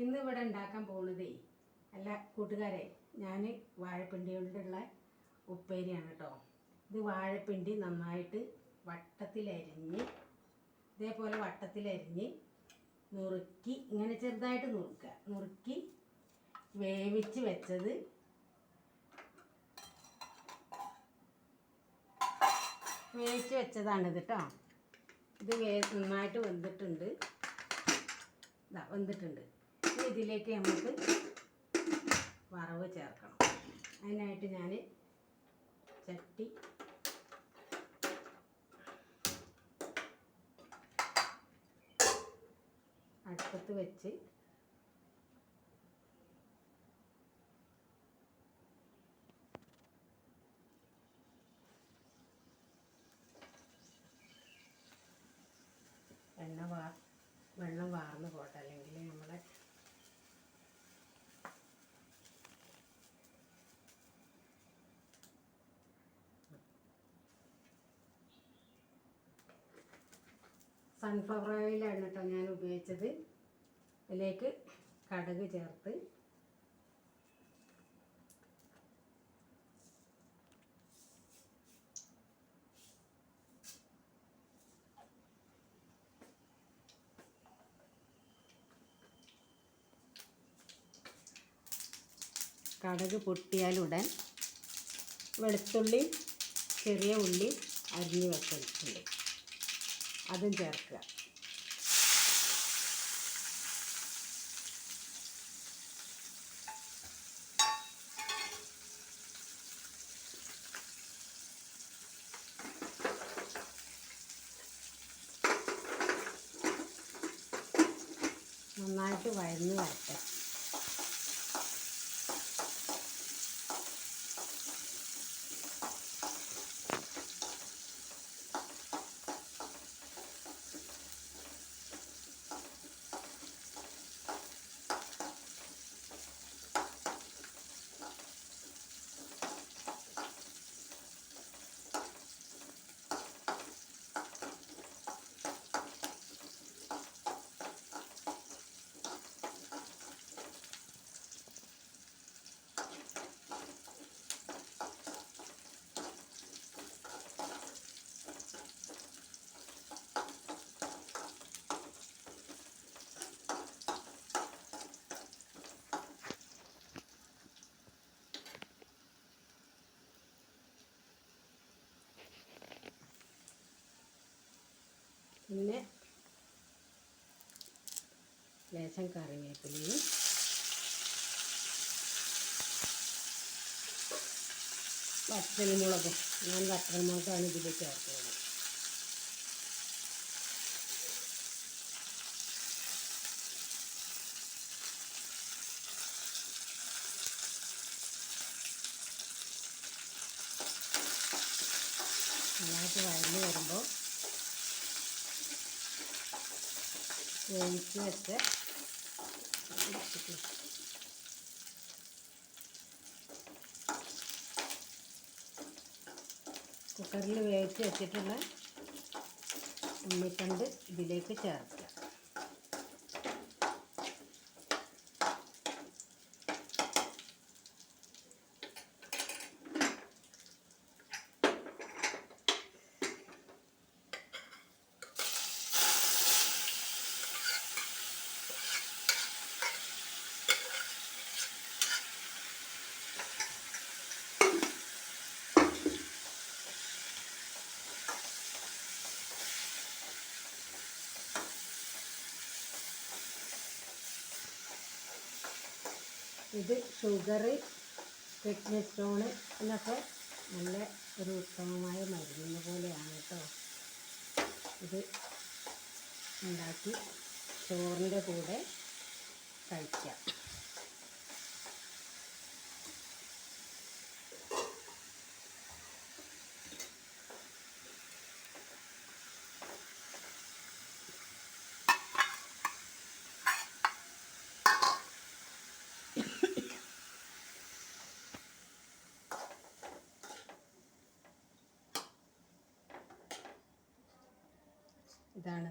ഇന്ന് ഇവിടെ ഉണ്ടാക്കാൻ പോണതേ അല്ല കൂട്ടുകാരെ ഞാൻ വാഴപ്പിണ്ടി കൊണ്ടുള്ള ഉപ്പേരിയാണ് കേട്ടോ ഇത് വാഴപ്പിണ്ടി നന്നായിട്ട് വട്ടത്തിലരിഞ്ഞ് ഇതേപോലെ വട്ടത്തിലരിഞ്ഞ് നുറുക്കി ഇങ്ങനെ ചെറുതായിട്ട് നുറുക്കുക. നുറുക്കി വേവിച്ച് വെച്ചത് വേവിച്ച് വെച്ചതാണിത് കേട്ടോ ഇത് വേ നന്നായിട്ട് വെന്തിട്ടുണ്ട്. വെന്തിട്ടുണ്ട്. ഇതിലേക്ക് നമുക്ക് വറവ് ചേർക്കണം. അതിനായിട്ട് ഞാൻ ചട്ടി അടുപ്പത്ത് വെച്ച് സൺഫ്ലവർ ഓയിലാണ് കേട്ടോ ഞാൻ ഉപയോഗിച്ചത്. ഇതിലേക്ക് കടുക് ചേർത്ത്. കടുക് പൊട്ടിയാലുടൻ വെളുത്തുള്ളി ചെറിയ ഉള്ളി അരിഞ്ഞ് വെച്ചിട്ടുണ്ട് അതും ചേർക്കുക. നന്നായിട്ട് വഴന്ന് വരട്ടെ. ലേശം കറിവേപ്പിലയും വറ്റൽമുളകും ഞാൻ വറ്റൽമുളകാണ് ഇതിൽ ചേർക്കുന്നത്. നന്നായിട്ട് വഴഞ്ഞു വരുമ്പോൾ വേവിച്ച് വെച്ച് കുക്കറിൽ വേവിച്ച് വെച്ചിട്ടുള്ള ഉണ്ണിത്തണ്ട് ഇതിലേക്ക് ചേർക്കുക ഇത് ഷുഗർ കിഡ്നി സ്റ്റോണ് എന്നൊക്കെ നല്ല ഒരു ഉത്തമമായ മരുന്ന് പോലെയാണ് കേട്ടോ ഇത് ഉണ്ടാക്കി ചോറിന്റെ കൂടെ കഴിക്കാം. ഇതാണ്